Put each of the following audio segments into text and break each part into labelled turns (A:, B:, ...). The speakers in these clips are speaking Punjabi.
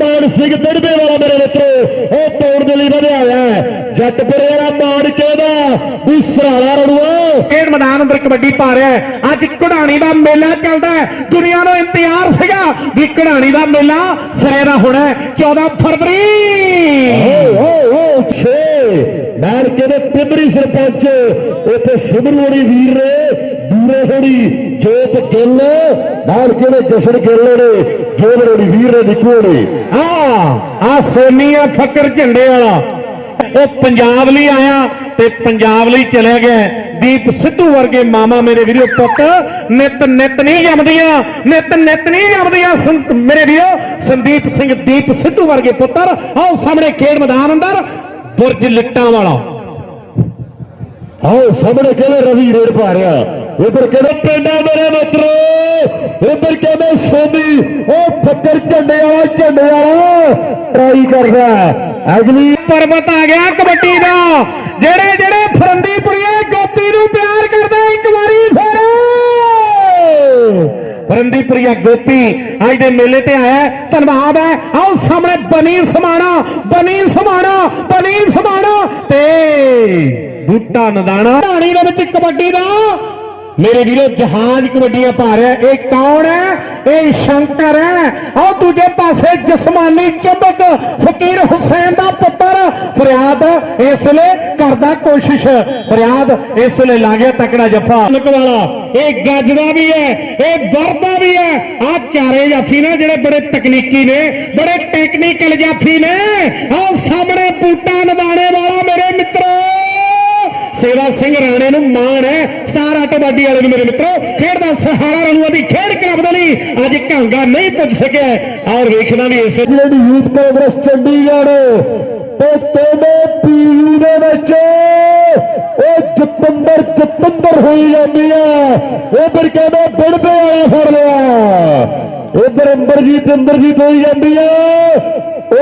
A: ਮਾਨ ਸਿੰਘ ਦੜਬੇ ਵਾਲਾ ਮੇਰੇ ਮਿੱਤਰੋ ਉਹ ਤੋੜ ਦੇ ਲਈ ਵਧਿਆ ਹੋਇਆ ਜੱਟਪੁਰੇ ਵਾਲਾ ਮਾਨ ਕਹਿੰਦਾ ਵੀ ਸਰਾਲਾ ਰੜੂਆ।
B: ਖੇਡ ਮੈਦਾਨ ਅੰਦਰ ਕਬੱਡੀ ਪਾ ਰਿਹਾ ਅੱਜ ਕਢਾਣੀ ਦਾ ਮੇਲਾ ਚੱਲਦਾ ਦੁਨੀਆ ਨੂੰ ਇੰਤਜ਼ਾਰ ਸੀਗਾ ਵੀ ਕਢਾਣੀ ਦਾ ਮੇਲਾ ਸਿਰੇ ਦਾ ਹੋਣਾ ਹੈ। 14 ਫਰਵਰੀ।
A: ਓ ਓ ਓ ਛੇ। ਨਾਲ ਕਹਿੰਦੇ ਪਿੰਬਰੀ ਸਰਪੰਚ ਉੱਥੇ ਸਿਮਰੂੜੀ ਵੀਰ ਨੇ ਦੂਰੇ ਹੋੜੀ ਜੋਤ ਗਿੱਲ ਨਾਲ ਕਹਿੰਦੇ ਜਸ਼ਨ ਗਿੱਲ ਨੇ ਜੋਬਰੋੜੀ ਵੀਰ ਨੇ ਨਿਕੂ ਨੇ
B: ਆ ਆ ਸੋਨੀ ਆ ਫੱਕਰ ਝੰਡੇ ਵਾਲਾ। ਉਹ ਪੰਜਾਬ ਲਈ ਆਇਆ ਤੇ ਪੰਜਾਬ ਲਈ ਚਲੇ ਗਿਆ। ਦੀਪ ਸਿੱਧੂ ਵਰਗੇ ਮਾਮਾ ਮੇਰੇ ਵੀਰੋ ਪੁੱਤ ਨਿਤ ਨਿਤ ਨਹੀਂ ਜੰਮਦੀਆਂ ਨਿਤ ਨਿਤ ਨਹੀਂ ਜੰਮਦੀਆਂ। ਮੇਰੇ ਵੀਰੋ ਸੰਦੀਪ ਸਿੰਘ ਦੀਪ ਸਿੱਧੂ ਵਰਗੇ ਪੁੱਤਰ ਆਓ ਸਾਹਮਣੇ ਖੇਡ ਮੈਦਾਨ ਅੰਦਰ ਬੁਰਜ ਲਿੱਟਾਂ ਵਾਲਾ।
A: ਆਓ ਸਾਹਮਣੇ ਕਹਿੰਦੇ ਰਵੀ ਰੇਡ ਪਾ ਰਿਹਾ। ਉਧਰ ਕਹਿੰਦੇ ਪਿੰਡਾਂ ਮੇਰੇ ਮਿੱਤਰੋ ਉਧਰ ਕਹਿੰਦੇ ਸੋਨੀ ਉਹ ਫੱਕਰ ਝੰਡੇ ਵਾਲਾ ਝੰਡੇ ਵਾਲਾ ਟਰਾਈ ਕਰਦਾ ਅਗਲੀ
B: ਪਰਬਤ ਆ ਗਿਆ ਕਬੱਡੀ ਦਾ ਜਿਹੜੇ ਜਿਹੜੇ ਫਰੰਦੀਪੁਰੀਏ ਗੋਪੀ ਨੂੰ ਪਿਆਰ ਕਰਦੇ ਇੱਕ ਵਾਰੀ ਫੇਰ ਫਰੰਦੀਪੁਰੀਆ ਗੋਪੀ ਅੱਜ ਦੇ ਮੇਲੇ ਤੇ ਆਇਆ ਧੰਨਵਾਦ ਹੈ ਆਓ ਸਾਹਮਣੇ ਬਨੀ ਸਮਾਣਾ ਬਨੀਰ ਸਮਾਣਾ ਬਨੀਰ ਸਮਾਣਾ ਤੇ ਬੂਟਾ ਨਦਾਣਾ ਢਾਣੀ ਦੇ ਵਿੱਚ ਕਬੱਡੀ ਦਾ ਮੇਰੇ ਵੀਰੋ, ਜਹਾਜ਼ ਕਬੱਡੀਆਂ ਪਾ ਰਿਹਾ ਇਹ ਕੌਣ ਹੈ? ਇਹ ਸ਼ੰਕਰ ਹੈ। ਆਹ ਦੂਜੇ ਪਾਸੇ ਜਸਮਾਨੀ ਚੁੰਬਕ ਫਕੀਰ ਹੁਸੈਨ ਦਾ ਪੁੱਤਰ ਫਰਿਆਦ ਇਸ ਵੇਲੇ ਕਰਦਾ ਕੋਸ਼ਿਸ਼। ਫਰਿਆਦ ਇਸ ਵੇਲੇ ਲਾ ਗਿਆ ਤਕੜਾ ਜੱਫਾ। ਵਾਲਾ, ਇਹ ਗੱਜਦਾ ਵੀ ਹੈ, ਇਹ ਵਰਦਾ ਵੀ ਹੈ। ਆਹ ਚਾਰੇ ਜਾਫੀ ਨੇ ਜਿਹੜੇ ਬੜੇ ਤਕਨੀਕੀ ਨੇ, ਬੜੇ ਟੈਕਨੀਕਲ ਜਾਫੀ ਨੇ। ਆਹ ਸਾਹਮਣੇ ਬੂਟਾ ਨਦਾਣੇ ਵਾਲਾ ਮੇਰੇ ਮਿੱਤਰੋ। ਸੇਵਾ ਸਿੰਘ ਰਾਣੇ ਨੂੰ ਮਾਣ ਹੈ। ਸਟਾਰ ਆਟੋਬਾਡੀ ਵਾਲੇ ਨੂੰ ਮੇਰੇ ਮਿੱਤਰੋ, ਖੇਡ ਦਾ ਸਹਾਰਾ ਰਣੂਆ ਦੀ ਖੇਡ ਕਲੱਬ ਦੇ ਲਈ ਅੱਜ ਕਾਂਗਾ ਨਹੀਂ ਪੁੱਜ ਸਕਿਆ। ਔਰ ਵੇਖਣਾ ਵੀ ਇਸ
A: ਜਿਹੜੀ ਯੂਥ ਕਾਂਗਰਸ ਚੰਡੀਗੜ੍ਹ ਤੇ ਤੋਮੇ ਪੀਯੂ ਦੇ ਵਿੱਚ ਉਹ ਜਤੰਦਰ ਜਤੰਦਰ ਹੋਈ ਜਾਂਦੀ ਆ। ਉਧਰ ਕਹਿੰਦੇ ਬਿੜਦੇ ਆਏ ਫੜ ਲਿਆ। ਉਧਰ ਅੰਬਰਜੀਤ ਅੰਬਰਜੀਤ ਹੋਈ ਜਾਂਦੀ ਆ।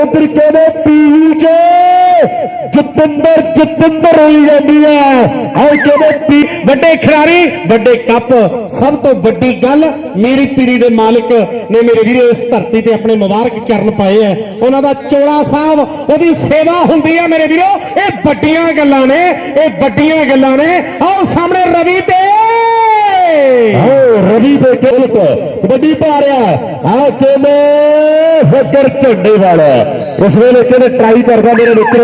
A: ਉਧਰ ਕਹਿੰਦੇ ਪੀਯੂ ਚ ਜਤੰਦਰ ਜਤੰਦਰ ਹੋਈ ਜਾਂਦੀ ਆ। ਆਹ ਕਹਿੰਦੇ
B: ਵੱਡੇ ਖਿਡਾਰੀ, ਵੱਡੇ ਕੱਪ। ਸਭ ਤੋਂ ਵੱਡੀ ਗੱਲ ਮੇਰੀ ਪੀੜੀ ਦੇ ਮਾਲਕ ਨੇ ਮੇਰੇ ਵੀਰੇ ਇਸ ਧਰਤੀ ਤੇ ਆਪਣੇ ਮੁਬਾਰਕ ਚਰਨ ਪਾਏ ਐ ਉਹਨਾਂ ਦਾ ਚੋਲਾ ਸਾਹਿਬ, ਉਹਦੀ ਸੇਵਾ ਹੁੰਦੀ ਹੈ ਮੇਰੇ ਵੀਰੋ। ਇਹ ਵੱਡੀਆਂ ਗੱਲਾਂ ਨੇ, ਇਹ ਵੱਡੀਆਂ ਗੱਲਾਂ ਨੇ। ਆਓ ਸਾਹਮਣੇ ਰਵੀ ਤੇ
A: ਆਓ ਰਵੀ ਦੇ ਕੇਲਕ ਕਬੱਡੀ ਪਾ ਰਿਹਾ। ਆ ਕਿਵੇਂ ਫੱਕਰ ਝੰਡੇ ਵਾਲਾ। ਉਸ ਵੇਲੇ ਕਹਿੰਦੇ ਟਰਾਈ ਕਰਦਾ ਮੇਰੇ ਮਿੱਤਰੋ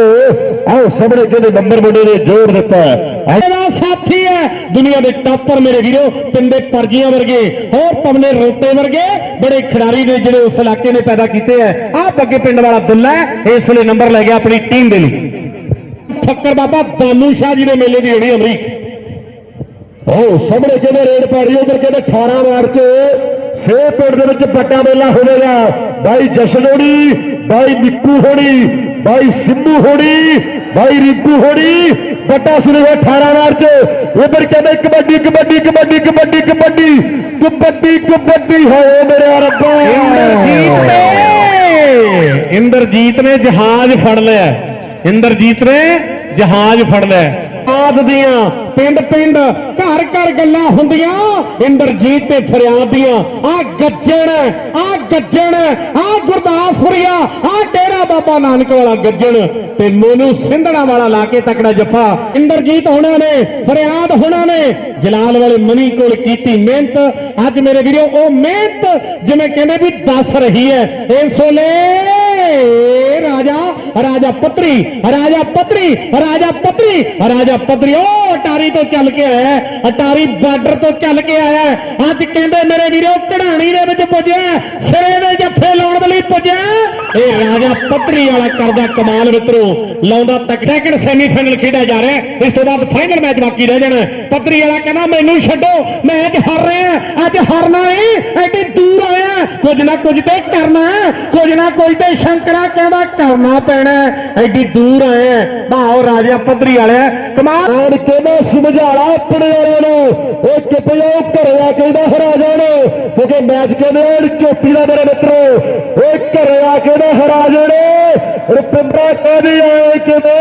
A: ਆਓ ਸਾਹਮਣੇ ਕਹਿੰਦੇ ਨੰਬਰ ਮੁੰਡੇ ਨੇ ਜੋੜ ਦਿੱਤਾ
B: ਇਹਦਾ ਸਾਥੀ ਹੈ ਦੁਨੀਆ ਦੇ ਟਾਪਰ ਮੇਰੇ ਵੀਰੋ ਪਿੰਡੇ ਪਰਜੀਆਂ ਵਰਗੇ ਹੋਰ ਪਵਨੇ ਰੋਟੇ ਵਰਗੇ ਬੜੇ ਖਿਡਾਰੀ ਨੇ ਜਿਹੜੇ ਉਸ ਇਲਾਕੇ ਨੇ ਪੈਦਾ ਕੀਤੇ ਐ ਆਹ ਬੱਗੇ ਪਿੰਡ ਵਾਲਾ ਦੁੱਲਾ ਇਸ ਵੇਲੇ ਨੰਬਰ ਲੈ ਗਿਆ ਆਪਣੀ ਟੀਮ ਦੇ ਲਈ ਫੱਕਰ ਬਾਬਾ ਦਾਨੂ ਸ਼ਾਹ ਜੀ ਦੇ ਮੇਲੇ ਦੀ ਹੋਣੀ ਅਮਰੀਕ
A: ਆਓ ਸਾਹਮਣੇ ਕਹਿੰਦੇ ਰੇਡ ਪੈ ਰਹੀ ਉਧਰ ਕਹਿੰਦੇ 18 ਮਾਰਚ ਸੇ ਪਿੰਡ ਦੇ ਵਿੱਚ ਵੱਡਾ ਮੇਲਾ ਹੋਵੇਗਾ ਬਾਈ ਜਸ਼ਨੋੜੀ ਬਾਈ ਨਿੱਕੂ ਹੋਣੀ, ਬਾਈ ਸਿੰਧੂ ਹੋਣੀ, ਬਾਈ ਰਿੰਕੂ ਹੋਣੀ ਵੱਡਾ ਸੁਣੇਗਾ 18 ਮਾਰਚ ਉਧਰ ਕਹਿੰਦੇ ਕਬੱਡੀ ਕਬੱਡੀ ਕਬੱਡੀ ਕਬੱਡੀ ਕਬੱਡੀ ਕਬੱਡੀ ਕਬੱਡੀ, ਹੋਏ ਮੇਰੇ ਰੱਬਾ।
B: ਇੰਦਰਜੀਤ ਨੇ ਇੰਦਰਜੀਤ ਨੇ ਜਹਾਜ਼ ਫੜ ਲਿਆ। ਇੰਦਰਜੀਤ ਨੇ ਜਹਾਜ਼ ਫੜ ਲਿਆ। ਆਦ ਪਿੰਡ ਪਿੰਡ ਘਰ ਘਰ ਗੱਲਾਂ ਹੁੰਦੀਆਂ। ਇੰਦਰਜੀਤ ਤੇ ਫਰਿਆਦ ਦੀਆਂ, ਆ ਗੱਜਣ ਆ ਗੱਜਣ ਆ ਗੁਰਦਾਸਪੁਰੀਆ, ਆ ਡੇਰਾ ਬਾਬਾ ਨਾਨਕ ਵਾਲਾ ਗੱਜਣ। ਤੇ ਮੈਨੂੰ ਸਿੰਧਣਾ ਵਾਲਾ ਲਾ ਕੇ ਤਕੜਾ ਜੱਫਾ। ਇੰਦਰਜੀਤ ਹੋਣਾ ਨੇ, ਫਰਿਆਦ ਹੋਣਾ ਨੇ, ਜਲਾਲ ਵਾਲੇ ਮਨੀ ਕੋਲ ਕੀਤੀ ਮਿਹਨਤ। ਅੱਜ ਮੇਰੇ ਵੀਰੋ, ਉਹ ਮਿਹਨਤ ਜਿਵੇਂ ਕਹਿੰਦੇ ਵੀ ਦੱਸ ਰਹੀ ਹੈ। ਇਸ ਵੇਲੇ ਰਾਜਾ ਰਾਜਾ ਪਤਰੀ ਰਾਜਾ ਪਤਰੀ ਰਾਜਾ ਪਤਰੀ ਰਾਜਾ ਪਤਰੀ ਉਹ ਅਟਾਰੀ ਤੋਂ ਚੱਲ ਕੇ ਆਇਆ ਅਟਾਰੀ ਬਾਰਡਰ ਤੋਂ ਚੱਲ ਕੇ ਆਇਆ ਅੱਜ ਕਹਿੰਦੇ ਮੇਰੇ ਵੀਰੋ ਕਢਾਣੀ ਦੇ ਵਿੱਚ ਪੁੱਜਿਆ ਸਿਰੇ ਦੇ ਜੱਫੇ ਲਾਉਣ ਦੇ ਲਈ ਪੁੱਜਿਆ ਇਹ ਰਾਜਾ ਪਤਰੀ ਵਾਲਾ ਕਰਦਾ ਕਮਾਲ ਮਿੱਤਰੋ, ਲਾਉਂਦਾ ਤੱਕ। ਸੈਕਿੰਡ ਸੈਮੀਫਾਈਨਲ ਖੇਡਿਆ ਜਾ ਰਿਹਾ ਇਸ ਤੋਂ ਬਾਅਦ ਫਾਈਨਲ ਮੈਚ ਬਾਕੀ ਰਹਿ ਜਾਣਾ ਹੈ। ਪਤਰੀ ਵਾਲਾ ਕਹਿੰਦਾ, ਮੈਨੂੰ ਛੱਡੋ ਮੈਚ ਹਾਰ ਰਿਹਾ ਅੱਜ ਹਾਰਨਾ ਏ ਐਡੀ ਦੂਰ ਆਇਆ ਕੁਝ ਨਾ ਕੁਝ ਤੇ ਕਰਨਾ ਕੁਝ ਨਾ ਕੁਝ ਤੇ ਸ਼ੰਕਰਾ ਕਹਿੰਦਾ ਕਰਨਾ ਪੈਣਾ। ਐਡੀ ਦੂਰ ਆਇਆ ਭਾਓ ਰਾਜਾ ਪਤਰੀ ਵਾਲਿਆ ਕਮਾਲ।
A: ਆਣ ਕੇ ਮੈਂ ਸਮਝਾਲਾ ਆਪਣੇ ਵਾਲਿਆਂ ਨੂੰ। ਉਹ ਚੁੱਪ ਜਾਓ ਘਰੇ ਆ ਕੇ ਦਾ ਹਰਾ ਜਾਣ। ਕਿਉਂਕਿ ਮੈਚ ਕਹਿੰਦੇ ਚੋਟੀ ਦਾ ਮੇਰੇ ਮਿੱਤਰੋ। ਉਹ ਘਰੇ ਆ ਕੇ ਦਾ ਹਰਾ ਜਾਣ। ਰੁਪਿੰਦਰਾ ਕਹਿੰਦੀ ਆਏ ਕਿਵੇਂ?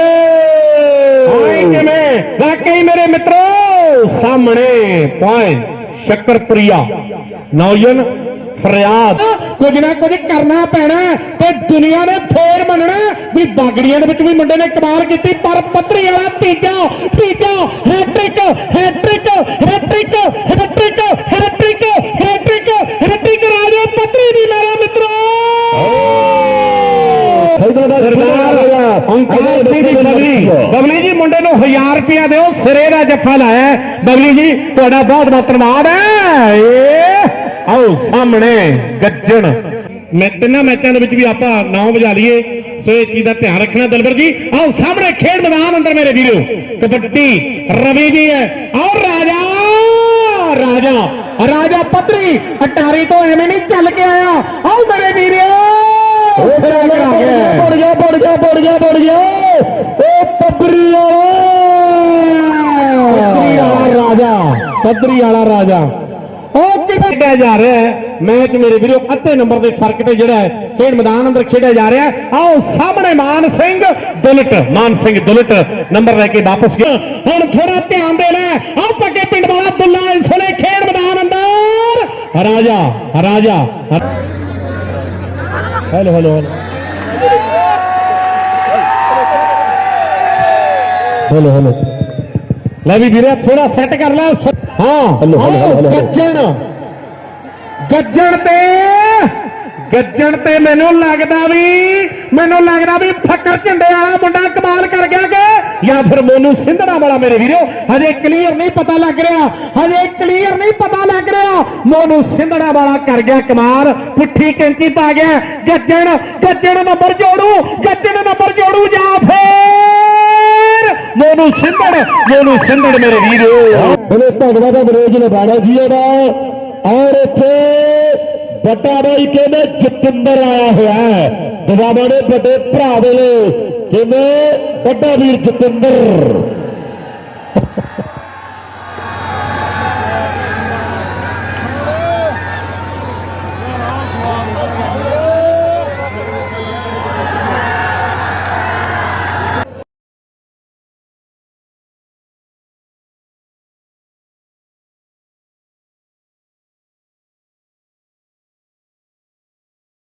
B: ਆਏ ਕਿਵੇਂ? ਵਾਕਈ ਮੇਰੇ ਮਿੱਤਰੋ ਸਾਹਮਣੇ ਪੁਆਇੰਟ ਸ਼ੱਕਰਪ੍ਰਿਆ ਨੌਜਨ ਫਰਿਆਦ। ਕੁਝ ਨਾ ਕੁਝ ਕਰਨਾ ਪੈਣਾ ਤੇ ਦੁਨੀਆ ਨੇ ਫੇਰ ਮੰਨਣਾ ਵੀ ਬਾਗੜੀਆਂ ਦੇ ਵਿੱਚ ਵੀ ਮੁੰਡੇ ਨੇ ਕਮਾਲ ਕੀਤੀ ਪਰ ਪੱਤਰੀ ਵਾਲਾ ਤੀਜਾ ਤੀਜਾ hat trick hat trick hat trick hat trick hat trick hat trick hat trick ਰਾਜੇ ਪੱਤਰੀ ਦੀ ਮੇਰਾ ਮਿੱਤਰੋ। ਸਰਦਾਰ ਅੰਕਾਰ ਸਿੰਘ ਦੀ ਬਬਲੀ ਬਬਲੀ ਜੀ ਮੁੰਡੇ ਨੂੰ 1000 ਰੁਪਇਆ ਦਿਓ ਸਿਰੇ ਦਾ ਜੱਫਾ ਲਾਇਆ। ਬਬਲੀ ਜੀ ਤੁਹਾਡਾ ਬਹੁਤ ਬਹੁਤ ਧੰਨਵਾਦ ਹੈ। ਆਓ ਸਾਹਮਣੇ ਗੱਜਣ। ਮੈਂ ਤਿੰਨਾਂ ਮੈਚਾਂ ਦੇ ਵਿੱਚ ਵੀ ਆਪਾਂ ਨਾਮ ਵਜਾ ਲਈਏ। ਸੋ ਇਹ ਚੀਜ਼ ਦਾ ਧਿਆਨ ਰੱਖਣਾ ਦਲਬਰ ਜੀ। ਆਓ ਸਾਹਮਣੇ ਖੇਡ ਮੈਦਾਨ ਅੰਦਰ ਮੇਰੇ ਵੀਰੋ। ਕਬੱਡੀ ਰਵੀ ਜੀ ਹੈ ਆਓ ਰਾਜਾ ਰਾਜਾ ਰਾਜਾ ਪੱਤਰੀ ਅਟਾਰੀ ਤੋਂ ਐਵੇਂ ਨਹੀਂ ਚੱਲ ਕੇ ਆਇਆ। ਆਓ ਮੇਰੇ ਵੀਰੋ। ਸਿਰਾ ਕਰਾ ਗਿਆ
A: ਬੜ ਗਿਆ ਬੜ ਗਿਆ ਬੜ ਗਿਆ ਬੜ ਗਿਆ। ਪੱਬਰੀ
B: ਪੱਤਰੀ
A: ਵਾਲਾ
B: ਵਾਲਾ ਰਾਜਾ ਪੱਤਰੀ ਵਾਲਾ ਰਾਜਾ। ਖੇਡਿਆ ਜਾ ਰਿਹਾ ਹੈ। ਮੈਚ ਮੇਰੇ ਵੀਰੋ ਅੱਧੇ ਨੰਬਰ ਦੇ ਫ਼ਰਕ ਤੇ ਜਿਹੜਾ ਹੈ ਖੇਡ ਮੈਦਾਨ ਅੰਦਰ ਖੇਡਿਆ ਜਾ ਰਿਹਾ ਆਓ ਸਾਹਮਣੇ ਮਾਨ ਸਿੰਘ ਦੁਲਟ ਮਾਨ ਸਿੰਘ ਦੁਲਟ ਨੰਬਰ ਲੈ ਕੇ ਵਾਪਸ ਗਿਆ। ਹੁਣ ਥੋੜਾ ਧਿਆਨ ਦੇਣਾ। ਆਓ ਪੱਕੇ ਪਿੰਡ ਵਾਲਾ ਬੁੱਲਾ ਇਸ ਵੇਲੇ ਖੇਡ ਮੈਦਾਨ ਅੰਦਰ। Raja Raja. Hello hello hello.
A: Hello hello.
B: ਲੈ ਵੀ ਵੀਰੇ ਥੋੜਾ ਸੈੱਟ ਕਰ ਲੈ। ਹਾਂ।
A: Hello, hello, hello.
B: Gajjan Gajjan ਤੇ ਗੱਜਣ ਤੇ ਮੈਨੂੰ ਲੱਗਦਾ ਵੀ, ਮੈਨੂੰ ਲੱਗਦਾ ਵੀ ਫੱਕਰ ਝੰਡੇ ਵਾਲਾ ਮੁੰਡਾ ਕਮਾਲ ਕਰ ਗਿਆ ਕਿ, ਜਾਂ ਫਿਰ ਮੋਨੂ ਸਿੰਧੜਾ ਵਾਲਾ ਮੇਰੇ ਵੀਰੋ। ਹਜੇ ਕਲੀਅਰ ਨਹੀਂ ਪਤਾ ਲੱਗ ਰਿਹਾ, ਹਜੇ ਕਲੀਅਰ ਨਹੀਂ ਪਤਾ ਲੱਗ ਰਿਹਾ। ਮੋਨੂ ਸਿੰਧੜਾ ਵਾਲਾ ਕਰ ਗਿਆ ਕਮਾਲ, ਪੁੱਠੀ ਕੈਂਚੀ ਪਾ ਗਿਆ। ਗੱਜਣ ਗੱਜਣ ਨੰਬਰ ਜੋੜੂ, ਗੱਜਣ ਨੰਬਰ ਜੋੜੂ ਜਾਂ ਫਿਰ ਮੋਨੂ ਸਿੰਧੜ ਮੋਨੂ ਸਿੰਧੜ ਮੇਰੇ ਵੀਰੋ।
A: ਬਲੇ ਭਗਵਾ ਦਾ ਨੇ ਨਿਭਾਣਾ ਜੀ ਦਾ। ਔਰ ਇੱਥੇ ਵੱਡਾ ਬਾਈ ਕਹਿੰਦੇ ਜਤਿੰਦਰ ਆਇਆ ਹੋਇਆ ਹੈ। ਦਵਾਬਾ ਦੇ ਵੱਡੇ ਭਰਾ ਦੇ ਲਈ ਕਹਿੰਦੇ ਵੱਡਾ ਵੀਰ ਜਤਿੰਦਰ।